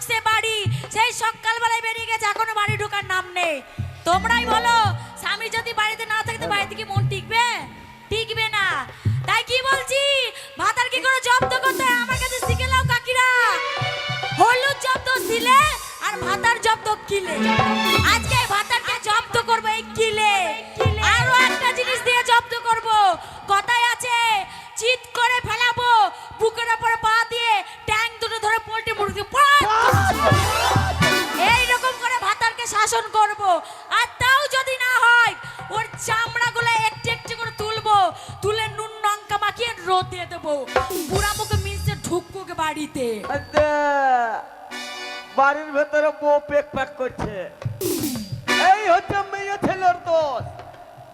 ঢুকছে বাড়ি, সেই সকালবেলায় বেরিয়ে গেছে, এখনও বাড়ি ঢোকার নাম নেই। তোমরাই বলো, স্বামী যদি বাড়িতে না থাকে বাড়িতে কি মন টিকবে? টিকবে না। তাই কি বলছি? ভাতার কি করে জব্দ করতে হয়? আমার কাছে শিখে নাও, কাকিরা। হলুদ জব্দ দিলে আর ভাতার জব্দ কিলে। আজকে এই ভাতারকে জব্দ করব এই কিলে। আরও একটা জিনিস দিয়ে জব্দ করব। কথায় আছে, চিৎ করে ফেলাবো, বুকের উপরে পা দিয়ে শাসন করব। আর তাও যদি না হয় ওর চামড়াগুলো একটু একটু করে তুলবো। তুলে নুন লঙ্কা মাখিয়ে রোদে দেবো। বুড়া মুখে মিশে ঢুকবো বাড়িতে। আদা, বাড়ির ভেতরে বউ পেক প্যাক করছে। এই হচ্ছে মেয়ে ছেলের দোষ।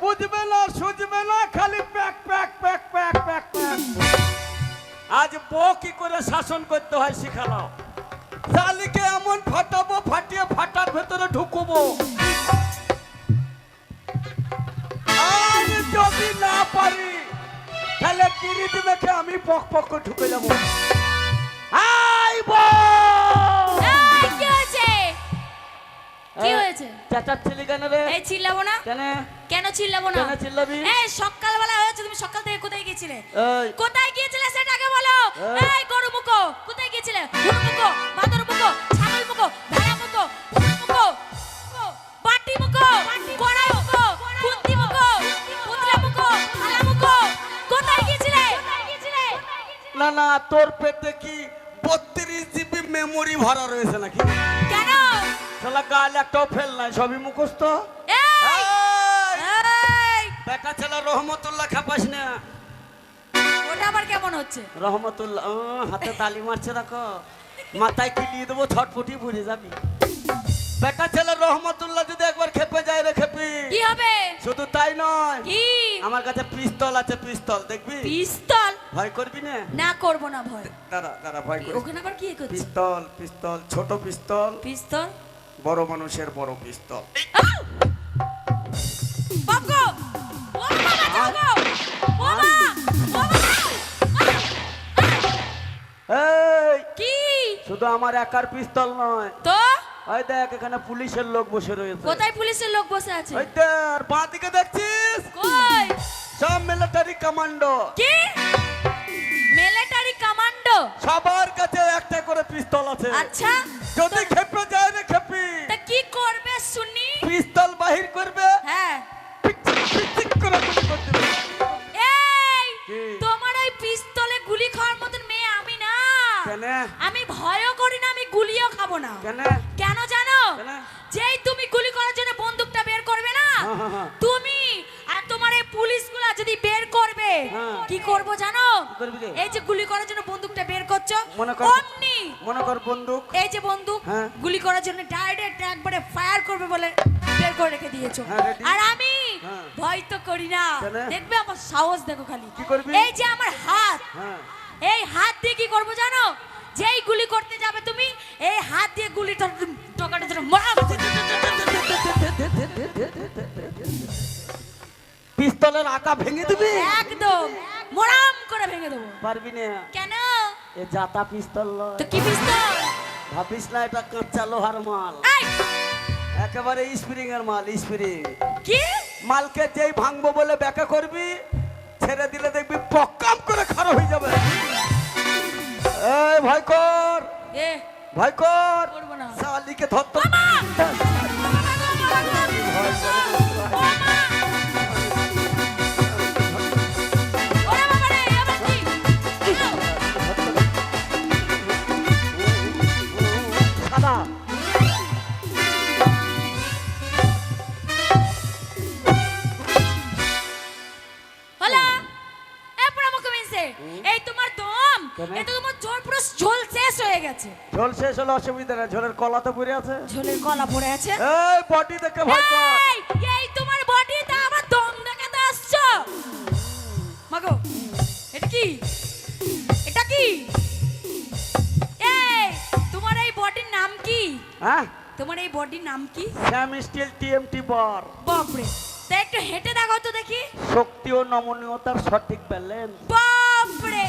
বুঝবে না সুঝবে না খালি pack pack pack pack pack pack. আজ বউ কি করে শাসন করতে হয় শিখালাম। শালিকে এমন ফাটাবো ফাটিয়ে ফাটার ভেতরে ঢুকবো। আর যদি না পারি তাহলে গিরিজ মেখে আমি পক পক ঢুকে যাব। কেন রে? এই চিল্লাবো না। কেন? কেন চিল্লাবো না? কেন চিল্লাবি? এই সকালবেলা হয়েছে তুমি সকাল থেকে কোথায় গিয়েছিলে? কোথায় গিয়েছিলে সেটাকে বলো। এই। এই গরু মুখো কোথায় গিয়েছিলে? গরু মুখো বাদর মুখো ছাগল মুখো ভেড়া মুখো পুরো মুখো বাটি মুখো কড়াই মুখো খুন্তি মুখো পুতলা মুখো থালা মুখো। কোথায় গিয়েছিলে? না না তোর পেটে কি বত্রিশ জিবি মেমোরি ভরা রয়েছে নাকি? কেন? শালা গাল একটাও ফেল নাই সবই মুখস্থ? বেটা ছেলে রহমতুল্লাহ খাপাস না। ওটা আবার কেমন হচ্ছে? রহমতুল্লাহ হাতে তালি মারছে রাখো মাথায় কিলিয়ে দেবো ছটফটি পড়ে যাবি। বেটা ছেলে রহমতুল্লাহ যদি একবার খেপে যায় রে খেপি। কি হবে? শুধু তাই নয় কি? আমার কাছে পিস্তল আছে পিস্তল দেখবি? পিস্তল? ভয় করবি না? না করব না ভয়। দাঁড়া দাঁড়া ভয় করবি ওখানে আবার কি করছে? পিস্তল পিস্তল ছোট পিস্তল। পিস্তল? বড় মানুষের বড় পিস্তল। শুধু আমার একার পিস্তল নয়। তো? ওই দেখ এখানে পুলিশের লোক বসে রয়েছে। কোথায় পুলিশের লোক বসে আছে? ওই দেখ বাঁ দিকে দেখছিস? কই? সব মিলিটারি কমান্ডো কি? মিলিটারি কমান্ডো সবার কাছে একটা করে পিস্তল আছে। আচ্ছা। যদি খেপে যায় না। কেন জানো? যেই তুমি গুলি করার জন্য বন্দুকটা বের করবে না হ্যাঁ, হ্যাঁ, হ্যাঁ। তুমি আর তোমার এই পুলিশগুলা যদি বের করবে। কি করব জানো? এই যে গুলি করার জন্য বন্দুকটা বের করছ অমনি মনে কর বন্দুক। এই যে বন্দুক। গুলি করার জন্য ডাইরেক্ট একবারে ফায়ার করবে বলে বের করে রেখে দিয়েছ। আর আমি। ভয় তো করি না। দেখবে আমার সাহস দেখো খালি। এই যে আমার হাত। এই হাত দিয়ে কি করব জানো? যেই গুলি করতে যাবে তুমি এই হাত দিয়ে গুলিটা টকাটা যেন মারাম। পিস্তলের আঁকা ভেঙে দিবি? একদম মোরাম করে ভেঙে দেবো। পারবি না। কেন? এ জাতা পিস্তল তো কি পিস্তল? ভাবিস না এটা কাঁচা লোহার মাল? একেবারে স্প্রিং এর মাল স্প্রিং। কি? মালকে যেই ভাঙবো বলে ব্যাকা করবি ছেড়ে দিলে দেখবি পক্কাম করে খারাপ হয়ে যাবে। এই ভয় কর এ ভয় কর করব না। শালিকে ধরতো মামা! ওরে বাবা রে, এবার কি? সাদা হলো এ পুরো মুখে মিনছে এই তোমার দম? তোমার পুরো ঝোল শেষ হয়ে গেছে। ঝোল শেষ হলে অসুবিধা ঝোলের কলা তো পড়ে আছে। ঝোলের গলা পড়ে আছে। এই বডি দেখে ভয় কর। এই এই তোমার বডিতে আবার দম দেখাতে আসছো। মাগো এটা কি? এটা কি? এই তোমার এই বডির নাম কি? হ্যাঁ? তোমার এই বডির নাম কি? স্টিল টিএমটি বর বাপরে তা একটু হেঁটে দেখাও তো দেখি। শক্তি ও নমনীয়তার সঠিক ব্যালেন্স বাপরে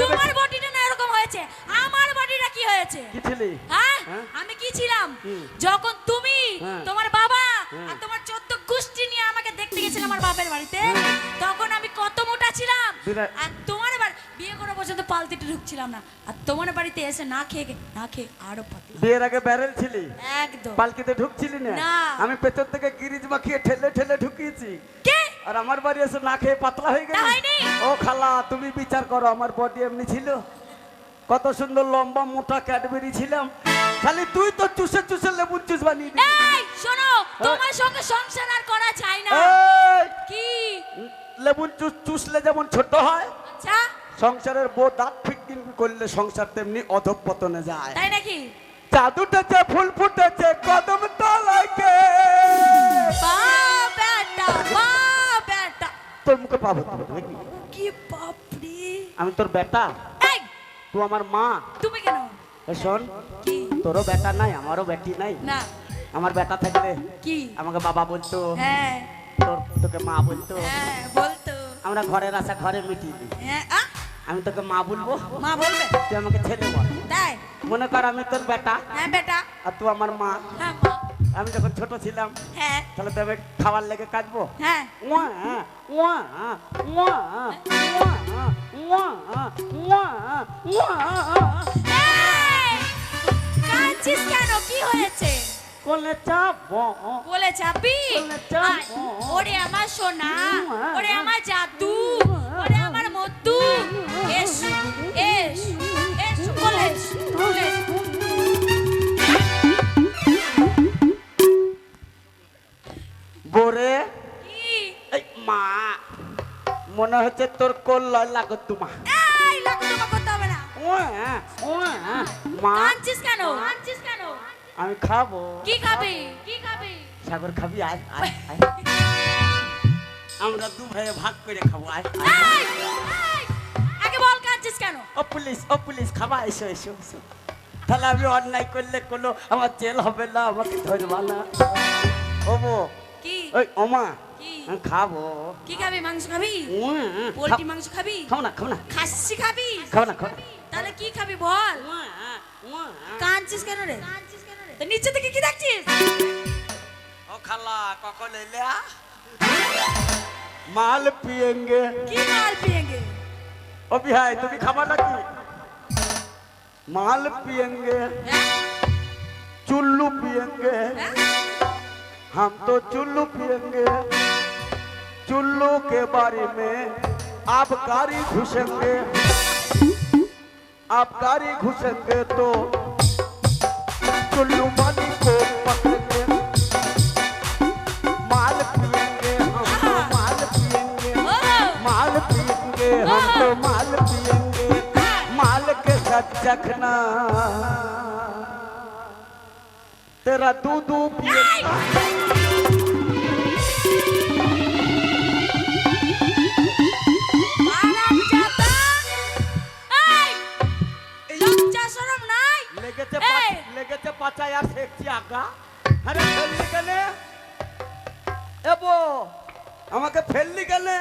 তোমার বডিটা না এরকম হয়েছে। আমার বডি কি ছিলি? হ্যাঁ? হ্যাঁ? আমি কি ছিলাম? যখন তুমি হ্যাঁ। তোমার বাবা হ্যাঁ। আর তোমার চোদ্দ গোষ্ঠী নিয়ে আমাকে দেখতে গেছিল আমার বাপের বাড়িতে তখন আমি কত মোটা ছিলাম? আর পর্যন্ত পালতিতে ঢুকছিলাম না। আর তোমার বাড়িতে এসে না খেয়ে না খেয়ে আরও পাতলা বিয়ের আগে ব্যারেল ছিলি? একদম। পালকিতে ঢুকছিলি না। আমি পেছন থেকে গিরিজ মাখিয়ে ঠেলে ঠেলে ঢুকিয়েছি। কে? আর আমার বাড়ি এসে না খেয়ে পাতলা হয়ে গেল? ও খালা তুমি বিচার করো আমার বডি এমনি ছিল। কত সুন্দর লম্বা মোটা ক্যাডবেরি ছিলাম। খালি তুই তো চুষে চুষে লেবু জুস বানিয়ে দিলি। এই শোনো তোমার সঙ্গে সংসার আর করা যায় না। কি? লেবু জুস চুষলে যেমন ছোট হয়। আচ্ছা। সংসারের বউ দাঁত ফিটিং করলে সংসার তেমনি অধপতনে যায়। তাই নাকি? উঠেছে ফুল ফুটেছে কদম তলায় কে? বেটা বা বেটা। তোর মুখে পাবো কি বাপরে। আমি তোর বেটা। এই! তুই আমার মা। তুমি কেন? এ শোন কি? তোরও বেটা নাই আমারও বেটি নাই। না। আমার বেটা থাকলে কি? আমাকে বাবা বলতো হ্যাঁ। তোর তোকে মা বলতো। হ্যাঁ বলতো। আমরা ঘরের আশা ঘরে মিটিয়ে দিই। হ্যাঁ? আমি তোকে মা বলব? মা বলবে। তুই আমাকে ছেলে বল তাই? মনে কর আমি তোর বেটা। হ্যাঁ বেটা। আর তুই আমার মা। হ্যাঁ মা। আমি যখন ছোট ছিলাম হ্যাঁ। তাহলে তো আমি খাবার লেগে কাটবো হ্যাঁ। ওয়া ওয়া ওয়া ওয়া ওয়া ওয়া ওয়া কাঁদছিস কেন? কি হয়েছে? কোলে চাপো বলে চাপি ওরে আমার সোনা ওরে আমার জাদু ওরে আমার এস এস কোলে এস, কোলে এস। বোরে মা মনে হচ্ছে তোর কোল লয় লাগো তোমা আমি খাব কি খাবি কি খাবি সাগর খাবি আয় আয় আমরা দু ভাইয়ে ভাগ করে খাব। আয় আগে বল কাঁদছিস কেন? ও পুলিশ ও পুলিশ খাবা এসো এসো এসো। তাহলে আমি অন্যায় করলে কোনো আমার জেল হবে না আমাকে ধরবা না। ও কি? ওই ওমা খাব। কি খাবি মাংস খাবি? পোলট্রি মাংস খাবি? খাও না খাও না। খাসি খাবি? খাও না খাও তাহলে কি খাবি বল। কাঁদছিস কেন রে? নিচে থেকে কি দেখছিস? ও খালা কখন এলে माल पियेंगे। की माल पियेंगे? ओ बिहाय तू भी खबर रखी। माल पियेंगे। चुल्लू पियेंगे। हम तो चुल्लू पियेंगे। चुल्लू के बारे में आप कारी घुसेंगे। आप कारी घुसेंगे तो चुल्लू मानी को पकड़ माल पियेंगे हम तो माल पियेंगे माल के साथ चखना तेरा दूध पिए আরাম জাতা এই লজ্জা শরম নাই লেগেছে এই! পাঁচ- লেগেছে পাচায় আর শেখছি আঁকা আরে ফেললি কেনে এবো আমাকে ফেললি কেনে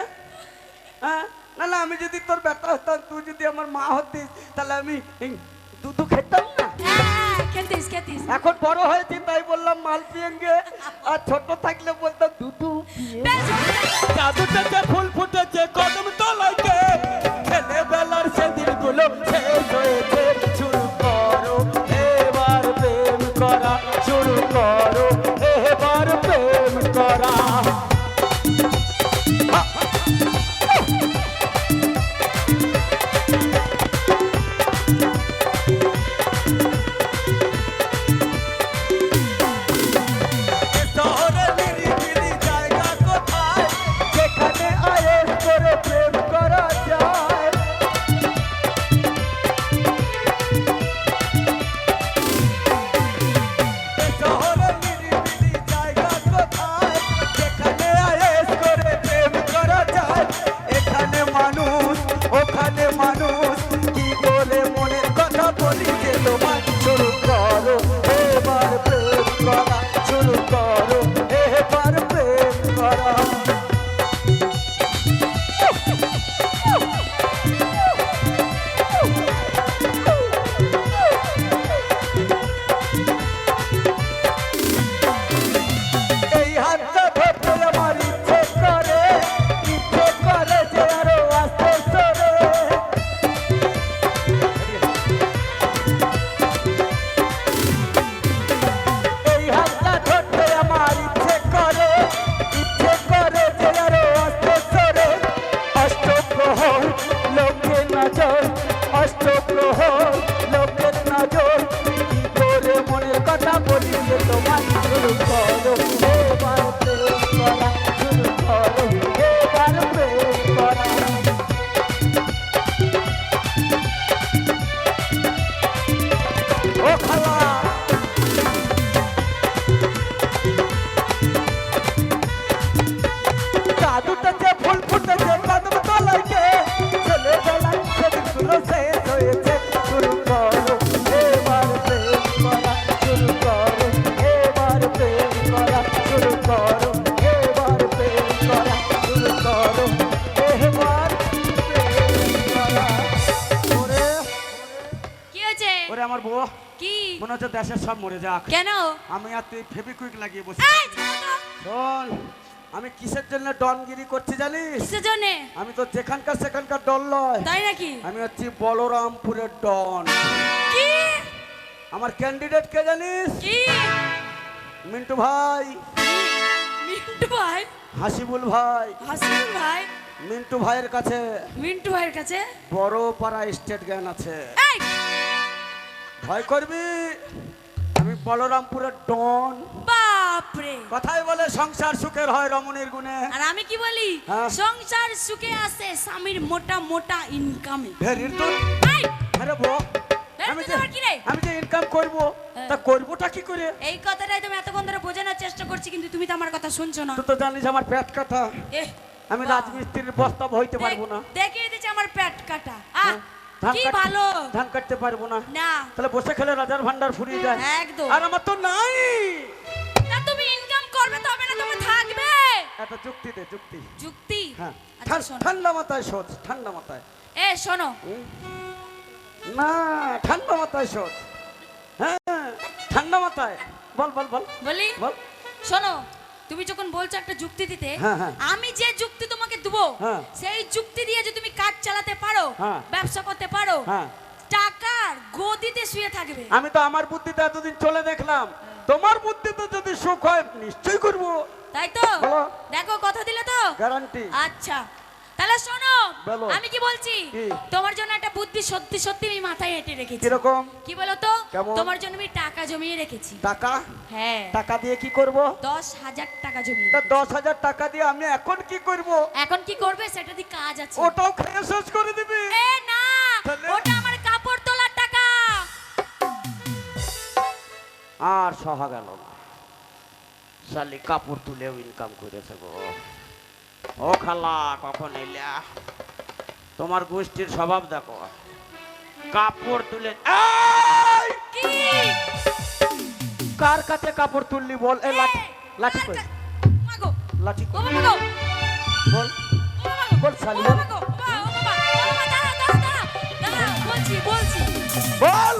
হ্যাঁ? না না আমি যদি তোর বেটা হতাম তুই যদি আমার মা হতিস তাহলে আমি দুধ দুধু খেতাম না? হ্যাঁ, এখন বড় হয়েছি তাই বললাম মাল পিয়েঙ্গে আর ছোট থাকলে বলতাম দুধু জাদুটাতে ফুল ফুটেছে কদম দেশের সব মরে যাক। কেন? আমি আর তুই ফেবিকুইক লাগিয়ে বসে শোন আমি কিসের জন্য ডনগিরি করছি জানিস? কিসের জন্যে? আমি তো যেখানকার সেখানকার ডন নয়। তাই নাকি? আমি হচ্ছি বলরামপুরের ডন। কি? আমার ক্যান্ডিডেট কে জানিস? কি? মিন্টু ভাই। মিন্টু ভাই? হাসিবুল ভাই। হাসিন ভাই? মিন্টু ভাইয়ের কাছে মিন্টু ভাইয়ের কাছে? বড় পাড়া স্টেট জ্ঞান আছে। এই! ভয় করবি? আমি বলরামপুরের ডন। বাপরে। কথাই বলে সংসার সুখের হয় রমণীর গুণে। আর আমি কি বলি? হ্যাঁ। সংসার সুখে আছে স্বামীর মোটা মোটা ইনকামে ভেরির তো আরে বো আমি তো যে? আমি যে ইনকাম করব। তা করবোটা কি করে? এই কথাটাই তুমি এতক্ষণ ধরে বোঝানোর চেষ্টা করছি কিন্তু তুমি তো আমার কথা শুনছো না। তুই তো জানিস আমার পেট কাটা। আমি রাজমিস্ত্রির বস্তা বইতে পারব না। দেখিয়ে দিচ্ছে আমার পেট কাটা। আহ! হ্যাঁ, কি ভালো? ধান কাটতে পারব না। না। তাহলে বসে খেলে রাজার ভান্ডার ফুরিয়ে যায়। একদম। আর আমার তো নাই। তুমি ইনকাম করবে তবে না তুমি থাকবে। একটা যুক্তি দে যুক্তি যুক্তি হ্যাঁ। আচ্ছা ঠান্ডা মাথায় সোচ ঠান্ডা মাথায়। এ শোনো। না ঠান্ডা মাথায় সোচ হ্যাঁ ঠান্ডা মাথায়। বল বল বল। বলি? বল। শোনো তুমি যখন বলছো একটা যুক্তি দিতে হ্যাঁ, হ্যাঁ। আমি যে যুক্তি তোমাকে দেবো হ্যাঁ। সেই যুক্তি দিয়ে যে তুমি কাজ চালাতে পারো। ব্যবসা করতে পারো টাকার গদিতে শুয়ে থাকবে। আমি তো আমার বুদ্ধিতে এতদিন চলে দেখলাম। তোমার বুদ্ধিতে যদি সুখ হয় নিশ্চয়ই করব। তাই তো? দেখো কথা দিলে তো? গ্যারান্টি আচ্ছা। তাহলে শোনো আমি কি বলছি? তোমার জন্য একটা বুদ্ধি সত্যি সত্যি আমি মাথায় এঁটে রেখেছি। কীরকম? কি বলো তো তোমার জন্য আমি টাকা জমিয়ে রেখেছি। টাকা? হ্যাঁ। টাকা দিয়ে কি করব? দশ হাজার টাকা জমিয়ে তা দশ হাজার টাকা দিয়ে আমি এখন কি করব? এখন কি করবে? সেটা দিয়ে কাজ আছে। ওটাও খেয়ে শেষ করে দিবি। এ না! ওটা আমার কাপড় তোলার টাকা। আর সহা গেল শালি কাপড় তুলেও ইনকাম করেছে গো। ও খালা কখন এলা? তোমার গোষ্ঠীর স্বভাব দেখো। কাপড় তুলে কার কাছে কাপড় তুললি বল? এ লাঠি লাঠি কই? মাগো লাঠি কই? বল। বল শালি, বল।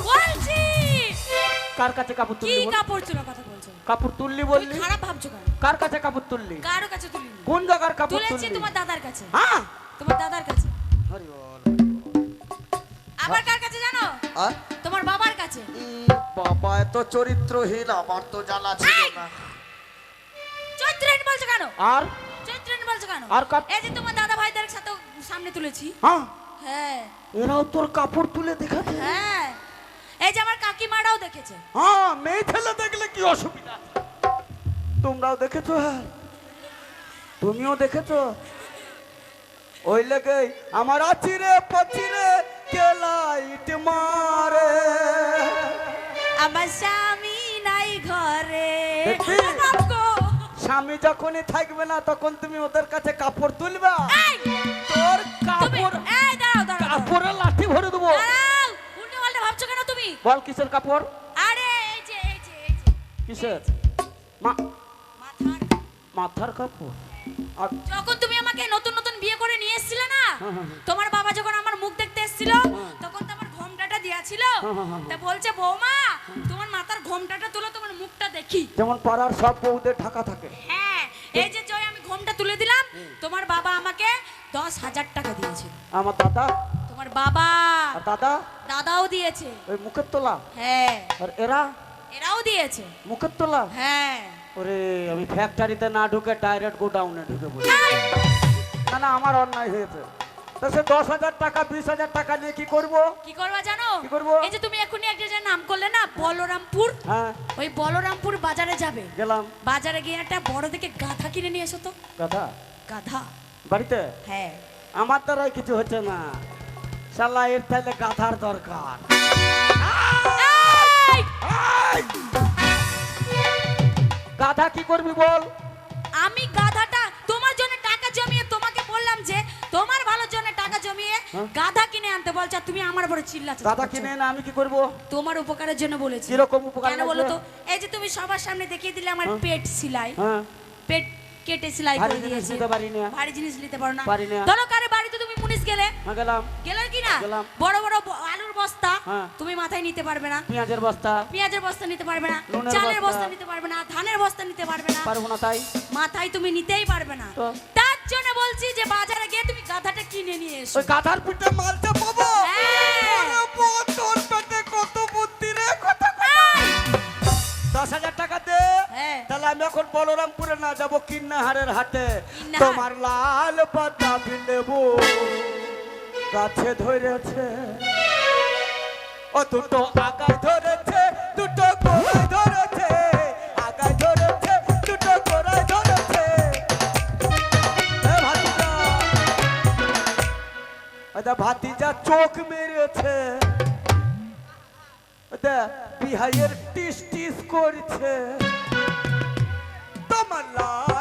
কার কাছে কাপড় কি তুললি বল? কাপড় তোলার কথা কাপড় তুললি বললি? খারাপ ভাবছ কেন? কার কাছে কাপড় তুললি? কারও কাছে তুলিনি? কোন জায়গার কাপড় তুলেছি তোমার দাদার কাছে। হ্যাঁ? তোমার দাদার কাছে। হরি বল আবার কার কাছে জানো? তোমার বাবার কাছে। বাবা এত চরিত্রহীন আমার তো জানা ছিল! না। চৈত্রেন বলছো কেন? আর? চৈত্রেন বলছো কেন? আর কাপ- এই যে তোমার দাদা ভাইদের সাথে সামনে তুলেছি। হ্যাঁ? হ্যাঁ। এরাও তোর কাপড় তুলে দেখাচ্ছে হ্যাঁ। এই যে আমার কাকিমারাও দেখেছে। হ্যাঁ মেয়ে ছেলে দেখলে কি অসুবিধা? তোমরাও দেখেছ? তুমিও দেখেছ? ওই লেগে আমার আচিরে পাচিরে কে লাইট মারে? আমার স্বামী নাই ঘরে! স্বামী যখনই থাকবে না তখন তুমি ওদের কাছে কাপড় তুলবা। তোর কাপড় এই দাঁড়াও বল কিসের কাপড়? আরে এই যে এই যে এই যে। কিসের? মা- মাথার। মাথার কাপড়? আর যখন তুমি আমাকে নতুন নতুন বিয়ে করে নিয়ে এসেছিলে না হ্যাঁ, হ্যাঁ, হ্যাঁ। তোমার বাবা যখন আমার মুখ দেখতে এসেছিল হ্যাঁ। তখন তো আমার ঘোমটাটা দেয়া ছিল হ্যাঁ, হ্যাঁ, হ্যাঁ। তা বলছে বৌমা তোমার মাথার ঘোমটাটা তুলো তোমার মুখটা দেখি। যেমন পাড়ার সব বউদের ঢাকা থাকে। হ্যাঁ এই যে জয় আমি ঘোমটা তুলে দিলাম। তোমার বাবা আমাকে দশ হাজার টাকা দিয়েছে আমার দাদা তোমার বাবা। আর দাদা? দাদাও দিয়েছে। ওই মুখের তোলা? হ্যাঁ। আর এরা? এরাও দিয়েছে। মুখের তোলা? হ্যাঁ। ওরে আমি ফ্যাক্টরিতে না ঢুকে ডাইরেক্ট গোডাউনে ঢুকে পড়ি। না না আমার অন্যায় হয়েছে। তা সে দশ হাজার টাকা বিশ হাজার টাকা নিয়ে কি করব? কি করবা জানো? কি করব? এই যে তুমি এখনই একটা যে নাম করলে না বলরামপুর? হ্যাঁ। ওই বলরামপুর বাজারে যাবে। গেলাম। বাজারে গিয়ে একটা বড় দেখে গাধা কিনে নিয়ে এসো তো। দাদা গাধা। বাড়িতে? হ্যাঁ। আমার দ্বারাই কিছু হচ্ছে না। শালা এর তাহলে গাধার দরকার। গাধা কি করবি বল? আমি গাধাটা তোমার জন্য টাকা জমিয়ে তোমাকে বললাম যে তোমার ভালোর জন্য টাকা জমিয়ে হ্যাঁ? গাধা কিনে আনতে বলছ তুমি আমার বড় চিল্লাচ্ছ। গাধা কিনে না আমি কি করব? তোমার উপকারের জন্য বলেছি। এরকম উপকার কেন বলো তো? এই যে তুমি সবার সামনে দেখিয়ে দিলে আমার হ্যাঁ। পেট সিলাই। হ্যাঁ। পেট কেটে সেলাই করে দিয়েছে। ভারী জিনিস নিতে পারো না। পারি ধরো কারে বাড়িতে তুমি মুনিশ গেলে? গেলাম। গেলে কি না? বড় বড় আলুর বস্তা হ্যাঁ। তুমি মাথায় নিতে পারবে না। পেঁয়াজের বস্তা। পেঁয়াজের বস্তা নিতে পারবে না। চালের বস্তা। বস্তা নিতে পারবে না। ধানের বস্তা নিতে পারবে না। পারব না তাই। মাথায় তুমি নিতেই পারবে না। তার জন্য বলছি যে বাজারে গিয়ে তুমি গাধাটা কিনে নিয়ে এসো। ওই গাধার পিঠে মালটা পাবো। হ্যাঁ। এখন বলরামপুরে না যাব কিন্নাহারের হাটে। তোমার লাল পাতা লেবু গাছে ধরেছে। ও দুটো আগায় ধরেছে দুটো গোড়ায় ধরেছে। আগায় ধরেছে দুটো গোড়ায় ধরেছে। ভাতিজা। আচ্ছা ভাতিজা চোখ মেরেছে। বিহাইয়ের টিস টিস করছে। Ramallah.